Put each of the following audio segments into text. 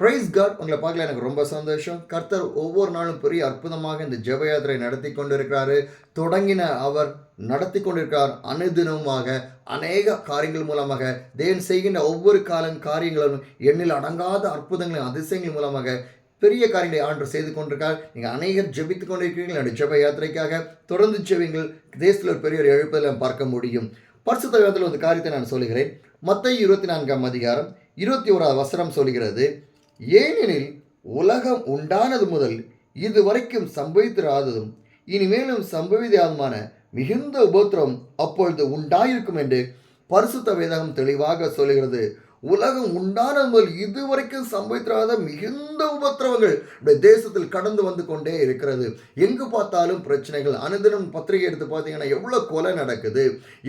Price God உங்களை பார்க்கல எனக்கு ரொம்ப சந்தோஷம். கர்த்தர் ஒவ்வொரு நாளும் பெரிய அற்புதமாக இந்த ஜெப யாத்திரை நடத்தி கொண்டிருக்கிறாரு. தொடங்கின அவர் நடத்தி கொண்டிருக்கிறார் அனுதினமுமாக அநேக காரியங்கள் மூலமாக தேவன் செய்கின்ற ஒவ்வொரு காலம் காரியங்களும் எண்ணில் அடங்காத அற்புதங்களின் அதிசயங்கள் மூலமாக பெரிய காரியங்களை ஆண்டு செய்து கொண்டிருக்கார் நீங்கள் அநேகர் ஜெபித்து கொண்டிருக்கிறீர்கள். என்னுடைய ஜெப யாத்திரைக்காக தொடர்ந்து ஜெபிங்கள் தேசத்தில் ஒரு பெரிய ஒரு எழுப்பதில் பார்க்க முடியும். பரிசுத்த வேதத்தில் ஒரு காரியத்தை நான் சொல்கிறேன் மற்ற இருபத்தி நான்காம் அதிகாரம் இருபத்தி ஓராவது வசனம் சொல்கிறது ஏனெனில் உலகம் உண்டானது முதல் இதுவரைக்கும் சம்பவித்திராததும் இனிமேலும் சம்பவிதாதுமான மிகுந்த உபத்திரம் அப்பொழுது உண்டாயிருக்கும் என்று பரிசுத்த வேதகம் தெளிவாக சொல்கிறது உலகம் உண்டான முதல் இதுவரைக்கும் சம்பவித்திராத மிகுந்த உபத்திரவங்கள் இந்த தேசத்தில் கடந்து வந்து கொண்டே இருக்கிறது. எங்கு பார்த்தாலும் பிரச்சனைகள். அனுதினம் பத்திரிகை எடுத்து பார்த்தீங்கன்னா எவ்வளோ கொலை நடக்குது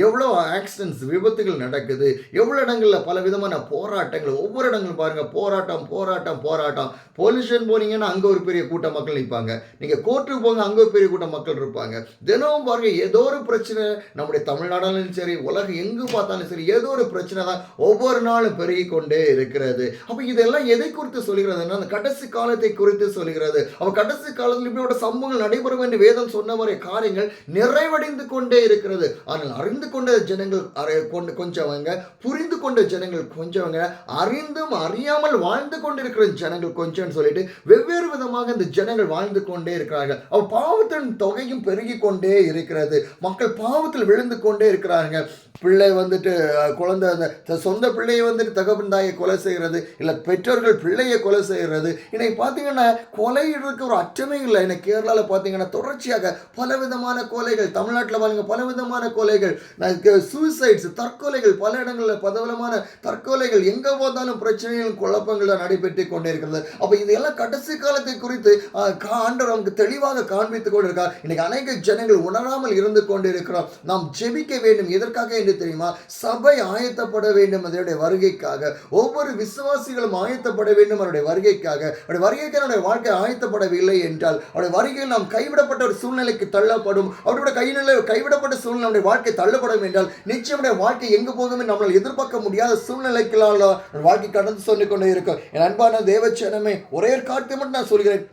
எவ்வளோ ஆக்சிடென்ட்ஸ் விபத்துகள் நடக்குது எவ்வளோ இடங்களில் பல விதமான போராட்டங்கள். ஒவ்வொரு இடங்களும் பாருங்கள் போராட்டம் போராட்டம் போராட்டம். பொல்யூஷன் போனீங்கன்னா அங்கே ஒரு பெரிய கூட்டம் மக்கள் நிற்பாங்க. நீங்கள் கோர்ட்டுக்கு போங்க அங்கே ஒரு பெரிய கூட்டம் மக்கள் இருப்பாங்க. தினமும் பாருங்க ஏதோ ஒரு பிரச்சனை. நம்முடைய தமிழ்நாடாலும் சரி உலகம் எங்கு பார்த்தாலும் சரி ஏதோ ஒரு பிரச்சனை தான் ஒவ்வொரு நாளும் பெருகி கொண்டே இருக்கிறது. அப்போ இதெல்லாம் எதை குறித்து சொல்கிறதுன்னா அந்த கடைசி காலத்தை குறித்து சொல்கிறது. அப்போ கடைசி காலத்தில் இப்படியோட சம்பவங்கள் நடைபெறும் என்று வேதம் சொன்ன மாதிரி காரியங்கள் நிறைவடைந்து கொண்டே இருக்கிறது. ஆனால் அறிந்து கொண்ட ஜனங்கள் கொண்டு கொஞ்சவங்க புரிந்து கொண்ட ஜனங்கள் கொஞ்சவங்க அறிந்தும் அறியாமல் வாழ்ந்து கொண்டிருக்கிற ஜனங்கள் கொஞ்சம்னு சொல்லிட்டு வெவ்வேறு விதமாக இந்த ஜனங்கள் வாழ்ந்து கொண்டே இருக்கிறார்கள். அவ பாவத்தின் தொகையும் பெருகி கொண்டே இருக்கிறது. மக்கள் பாவத்தில் விழுந்து கொண்டே இருக்கிறாங்க பிள்ளை வந்துட்டு குழந்தை அந்த சொந்த பிள்ளையை வந்துட்டு தகப்பன் தாயை கொலை செய்கிறது இல்லை பெற்றோர்கள் பிள்ளையை கொலை செய்கிறது. இன்னைக்கு பார்த்தீங்கன்னா கொலையிடுறதுக்கு ஒரு அச்சமே இல்லை. இன்னைக்கு கேரளாவில் பார்த்தீங்கன்னா தொடர்ச்சியாக பலவிதமான கொலைகள் தமிழ்நாட்டில் பாருங்க பலவிதமான கொலைகள் சூசைட்ஸ் தற்கொலைகள் பல இடங்களில் பலவிதமான தற்கொலைகள் எங்கே போதாலும் பிரச்சனைகளும் குழப்பங்கள் நடைபெற்று கொண்டே இருக்கிறது அப்போ இதெல்லாம் கடைசி காலத்தை குறித்து கா- ஆண்டவர் நமக்கு தெளிவாக காண்பித்துக் கொண்டிருக்கார். இன்னைக்கு அநேக ஜனங்கள் உணராமல் இருந்து கொண்டிருக்கிறோம். நாம் ஜெபிக்க வேண்டும். எதற்காக என்று தெரியுமா? சபை ஆயத்தப்பட வேண்டும். அதனுடைய வருகை வருகைக்காக ஒவ்வொரு விசுவாசிகளும் ஆயத்தப்பட வேண்டும் அவருடைய வருகைக்காக. அவருடைய வருகைக்கு அவருடைய வாழ்க்கை ஆயத்தப்படவில்லை என்றால் அவருடைய வருகையில் நாம் கைவிடப்பட்ட ஒரு சூழ்நிலைக்கு தள்ளப்படும். அவருடைய கைநிலை கைவிடப்பட்ட சூழ்நிலை நம்முடைய வாழ்க்கை தள்ளப்படும் என்றால் நிச்சயம் வாழ்க்கை எங்கு போகும் நம்மளால் எதிர்பார்க்க முடியாத சூழ்நிலைகளால் வாழ்க்கை கடந்து சொல்லிக் கொண்டே இருக்கும். என் அன்பான தேவச்சனமே ஒரே ஒரு காரியத்தை மட்டும் நான் சொல்கிறேன்.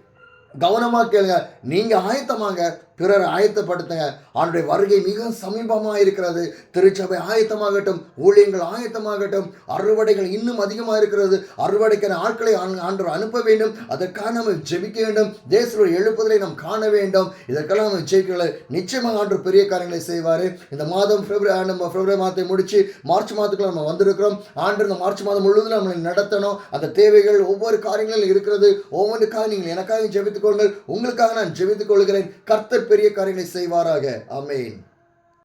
கவனமாக கேளுங்க. நீங்கள் ஆயத்தமாக பிறர் ஆயத்தப்படுத்துங்க ஆண்டுடைய வருகை மிக சமீபமாக இருக்கிறது. திருச்சபை ஆயத்தமாகட்டும் ஊழியங்கள் ஆயத்தமாகட்டும் அறுவடைகள் இன்னும் அதிகமாக இருக்கிறது. அறுவடைக்கான ஆட்களை ஆண்- அனுப்ப வேண்டும். அதற்காக நம்ம ஜெபிக்க வேண்டும். தேசத்தில் எழுப்புதலை நாம் காண வேண்டும். இதற்கெல்லாம் நம்ம ஜெயிக்கல நிச்சயமாக ஆண்டு பெரிய காரியங்களை செய்வார். இந்த மாதம் பிப்ரவரி நம்ம பிப்ரவரி மாதத்தை முடிச்சு மார்ச் மாதத்துக்குள்ள நம்ம வந்திருக்கிறோம். ஆண்டு இந்த மார்ச் மாதம் முழுவதும் நம்மளை நடத்தணும். அந்த தேவைகள் ஒவ்வொரு காரியங்களும் இருக்கிறது. ஒவ்வொன்றுக்காக நீங்கள் எனக்காக ஜெபித்துக் கொள்ளுங்கள். உங்களுக்காக நான் ஜெபித்துக் கொள்கிறேன். கர்த்தர் பெரிய காரியங்களை செய்வாராக. அமேன்